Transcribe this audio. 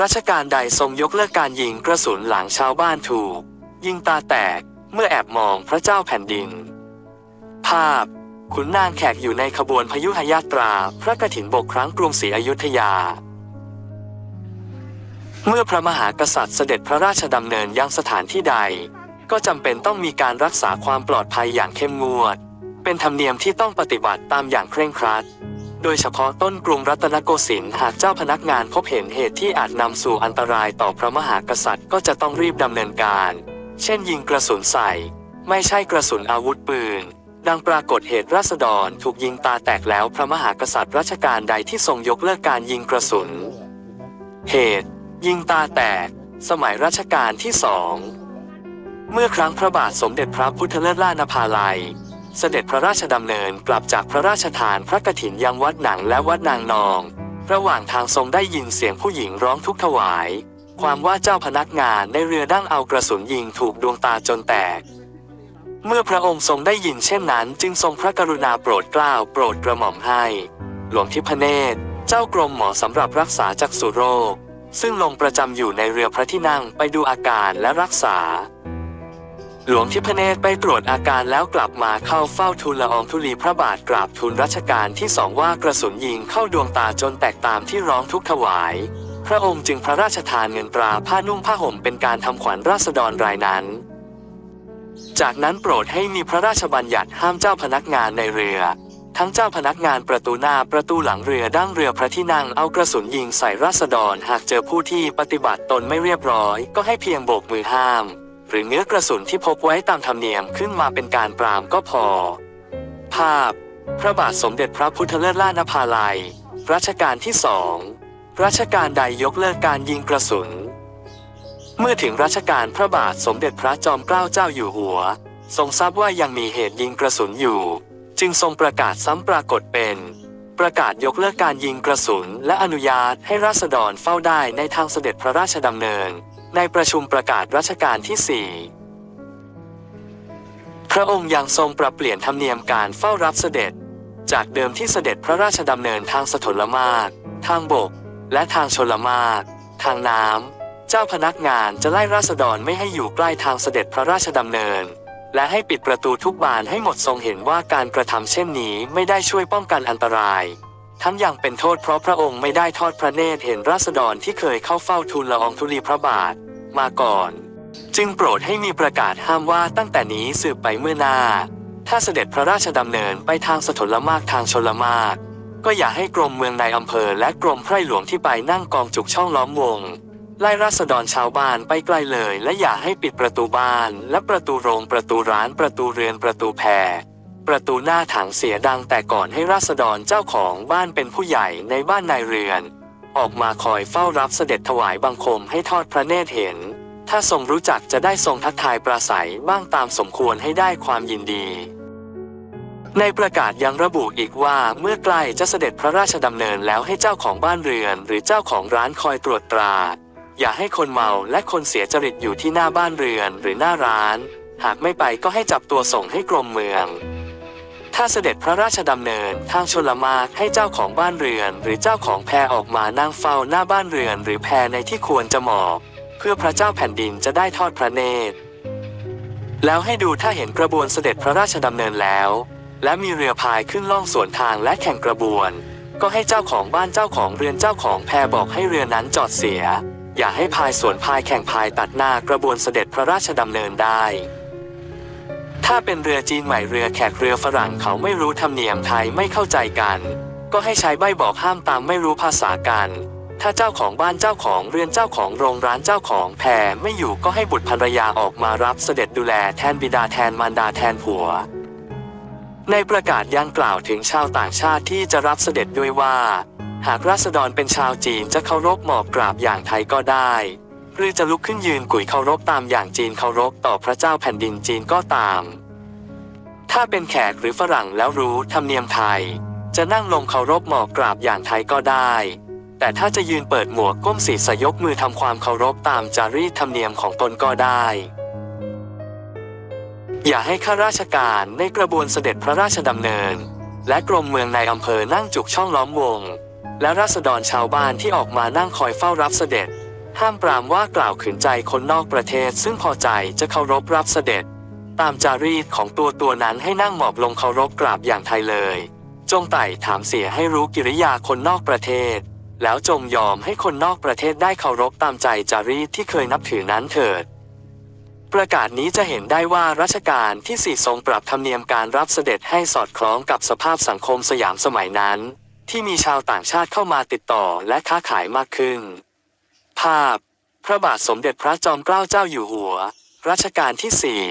รัชกาลใดทรงยกเลิกการยิงกระสุนหลังชาวบ้านถูก ยิงตาแตกเมื่อแอบมองพระเจ้าแผ่นดิน ภาพ ขุนนางแขกอยู่ในขบวนพยุหยาตรา พระกฐินบกครั้งกรุงศรีอยุธยา เมื่อพระมหากษัตริย์เสด็จพระราชดำเนินยังสถานที่ใด ก็จำเป็นต้องมีการรักษาความปลอดภัยอย่างเข้มงวด เป็นธรรมเนียมที่ต้องปฏิบัติตามอย่างเคร่งครัด โดยเฉพาะต้นกรุงรัตนโกสินทร์หากเจ้าพนักงานพบเห็นเหตุที่อาจนำสู่อันตรายต่อพระมหากษัตริย์ก็จะต้องรีบดำเนินการ เช่นยิงกระสุนใส่ ไม่ใช่กระสุนอาวุธปืน ดังปรากฏเหตุราษฎรถูกยิงตาแตกแล้วพระมหากษัตริย์รัชกาลใดที่ทรงยกเลิกการยิงกระสุน เหตุ ยิงตาแตก สมัยรัชกาลที่สองเมื่อครั้งพระบาทสมเด็จพระพุทธเลิศล่านภาลัย เสด็จพระราชดำเนินกลับจากพระราชทานพระกฐินยังวัดหนังและวัดนางนอง ระหว่างทางทรงได้ยินเสียงผู้หญิงร้องทุกข์ถวาย ความว่าเจ้าพนักงานในเรือดั้งเอากระสุนยิงถูกดวงตาจนแตก เมื่อพระองค์ทรงได้ยินเช่นนั้น จึงทรงพระกรุณาโปรดเกล้าโปรดกระหม่อมให้ หลวงทิพเนตร เจ้ากรมหมอสำหรับรักษาจักษุโรค ซึ่งลงประจำอยู่ในเรือพระที่นั่งไปดูอาการและรักษา หลวงทิพเนตรไปตรวจอาการแล้วกลับมาเข้าเฝ้าทูลละอองธุลีพระบาทกราบทูลรัชกาลที่สองว่ากระสุนยิงเข้าดวงตาจนแตกตามที่ร้องทุกข์ถวาย พระองค์จึงพระราชทานเงินตราผ้านุ่งผ้าห่มเป็นการทำขวัญราษฎรรายนั้น จากนั้นโปรดให้มีพระราชบัญญัติห้ามเจ้าพนักงานในเรือ ทั้งเจ้าพนักงานประตูหน้าประตูหลังเรือดั้งเรือพระที่นั่งเอากระสุนยิงใส่ราษฎร หากเจอผู้ที่ปฏิบัติตนไม่เรียบร้อย ก็ให้เพียงโบกมือห้าม หรือเนื้อกระสุนที่พกไว้ตามธรรมเนียมขึ้นมาเป็นการปรามก็พอ ภาพ พระบาทสมเด็จพระพุทธเลิศล่านภาลัย รัชกาลที่สองรัชกาลใดยกเลิกการยิงกระสุน เมื่อถึงรัชกาลพระบาทสมเด็จพระจอมเกล้าเจ้าอยู่หัว ทรงทราบว่ายังมีเหตุยิงกระสุนอยู่ จึงทรงประกาศซ้ำปรากฏเป็น ประกาศยกเลิกการยิงกระสุน และอนุญาตให้ราษฎรเฝ้าได้ในทางเสด็จพระราชดำเนิน ในประชุมประกาศรัชกาลที่สี่พระองค์ยังทรงปรับเปลี่ยนธรรมเนียมการเฝ้ารับเสด็จ จากเดิมที่เสด็จพระราชดำเนินทางสถลมาก ทางบก และทางชลมาก ทางน้ำ เจ้าพนักงานจะไล่ราษฎรไม่ให้อยู่ใกล้ทางเสด็จพระราชดำเนิน และให้ปิดประตูทุกบานให้หมดทรงเห็นว่าการกระทำเช่นนี้ไม่ได้ช่วยป้องกันอันตราย ทั้งยังเป็นโทษเพราะพระองค์ไม่ได้ทอดพระเนตรเห็นราษฎรที่เคยเข้าเฝ้าทูลละอองธุลีพระบาทมาก่อน จึงโปรดให้มีประกาศห้ามว่าตั้งแต่นี้สืบไปเมื่อนา ถ้าเสด็จพระราชดำเนินไปทางสถลมากทางชลมาก ก็อย่าให้กรมเมืองในอำเภอและกรมไพร่หลวงที่ไปนั่งกองจุกช่องล้อมวงไล่ราษฎรชาวบ้านไปไกลเลย และอย่าให้ปิดประตูบ้าน และประตูโรงประตูร้านประตูเรือนประตูแพร ประตูหน้าถังเสียดังแต่ก่อนให้ราษฎรเจ้าของบ้านเป็นผู้ใหญ่ในบ้านนายเรือน ออกมาคอยเฝ้ารับเสด็จถวายบังคมให้ทอดพระเนตรเห็น ถ้าทรงรู้จักจะได้ทรงทักทายปราศัยบ้างตามสมควรให้ได้ความยินดี ในประกาศยังระบุอีกว่าเมื่อใกล้จะเสด็จพระราชดำเนินแล้วให้เจ้าของบ้านเรือน หรือเจ้าของร้านคอยตรวจตรา อย่าให้คนเมาและคนเสียจริตอยู่ที่หน้าบ้านเรือนหรือหน้าร้าน หากไม่ไปก็ให้จับตัวส่งให้กรมเมือง ถ้าเสด็จพระราชดำเนินทางชลมารให้เจ้าของบ้านเรือน หรือเจ้าของแพออกมานั่งเฝ้าหน้าบ้านเรือน หรือแพในที่ควรจะเหมาะเพื่อพระเจ้าแผ่นดินจะได้ทอดพระเนตร แล้วให้ดูถ้าเห็นกระบวนเสด็จพระราชดำเนินแล้ว และมีเรือพายขึ้นล่องสวนทางและแข่งกระบวน ก็ให้เจ้าของบ้านเจ้าของเรือนเจ้าของแพบอกให้เรือนั้นจอดเสีย อย่าให้พายสวนพายแข่งพายตัดหน้ากระบวนเสด็จพระราชดำเนินได้ ถ้าเป็นเรือจีนใหม่เรือแขกเรือฝรั่งเขาไม่รู้ธรรมเนียมไทยไม่เข้าใจกัน ก็ให้ใช้ใบบอกห้ามตามไม่รู้ภาษากัน ถ้าเจ้าของบ้านเจ้าของเรือนเจ้าของโรงร้านเจ้าของแพไม่อยู่ก็ให้บุตรภรรยาออกมารับเสด็จดูแลแทนบิดาแทนมารดาแทนผัว ในประกาศยังกล่าวถึงชาวต่างชาติที่จะรับเสด็จด้วยว่า หากราษฎรเป็นชาวจีนจะเคารพหมอบกราบอย่างไทยก็ได้ หรือจะลุกขึ้นยืนกุยเคารพตามอย่างจีนเคารพต่อพระเจ้าแผ่นดินจีนก็ตาม ถ้าเป็นแขกหรือฝรั่งแล้วรู้ธรรมเนียมไทย จะนั่งลงเคารพหมอบกราบอย่างไทยก็ได้ แต่ถ้าจะยืนเปิดหมวกก้มศีรษะยกมือทำความเคารพตามจารีตธรรมเนียมของตนก็ได้อย่าให้ข้าราชการในกระบวนเสด็จพระราชดำเนิน และกรมเมืองในอำเภอนั่งจุกช่องล้อมวง และราษฎรชาวบ้านที่ออกมานั่งคอยเฝ้ารับเสด็จ ห้ามปรามว่ากล่าวขืนใจคนนอกประเทศ ซึ่งพอใจจะเคารพรับเสด็จ ตามจารีตของตัวตัวนั้นให้นั่งหมอบลงเคารพกราบอย่างไทยเลย จงไต่ถามเสียให้รู้กิริยาคนนอกประเทศ แล้วจงยอมให้คนนอกประเทศได้เคารพตามใจจารีตที่เคยนับถือนั้นเถิด ประกาศนี้จะเห็นได้ว่ารัชกาลที่สี่ทรงปรับธรรมเนียมการรับเสด็จให้สอดคล้องกับสภาพสังคมสยามสมัยนั้น ที่มีชาวต่างชาติเข้ามาติดต่อและค้าขายมากขึ้น ภาพ พระบาทสมเด็จพระจอมเกล้าเจ้าอยู่หัว รัชกาลที่สี่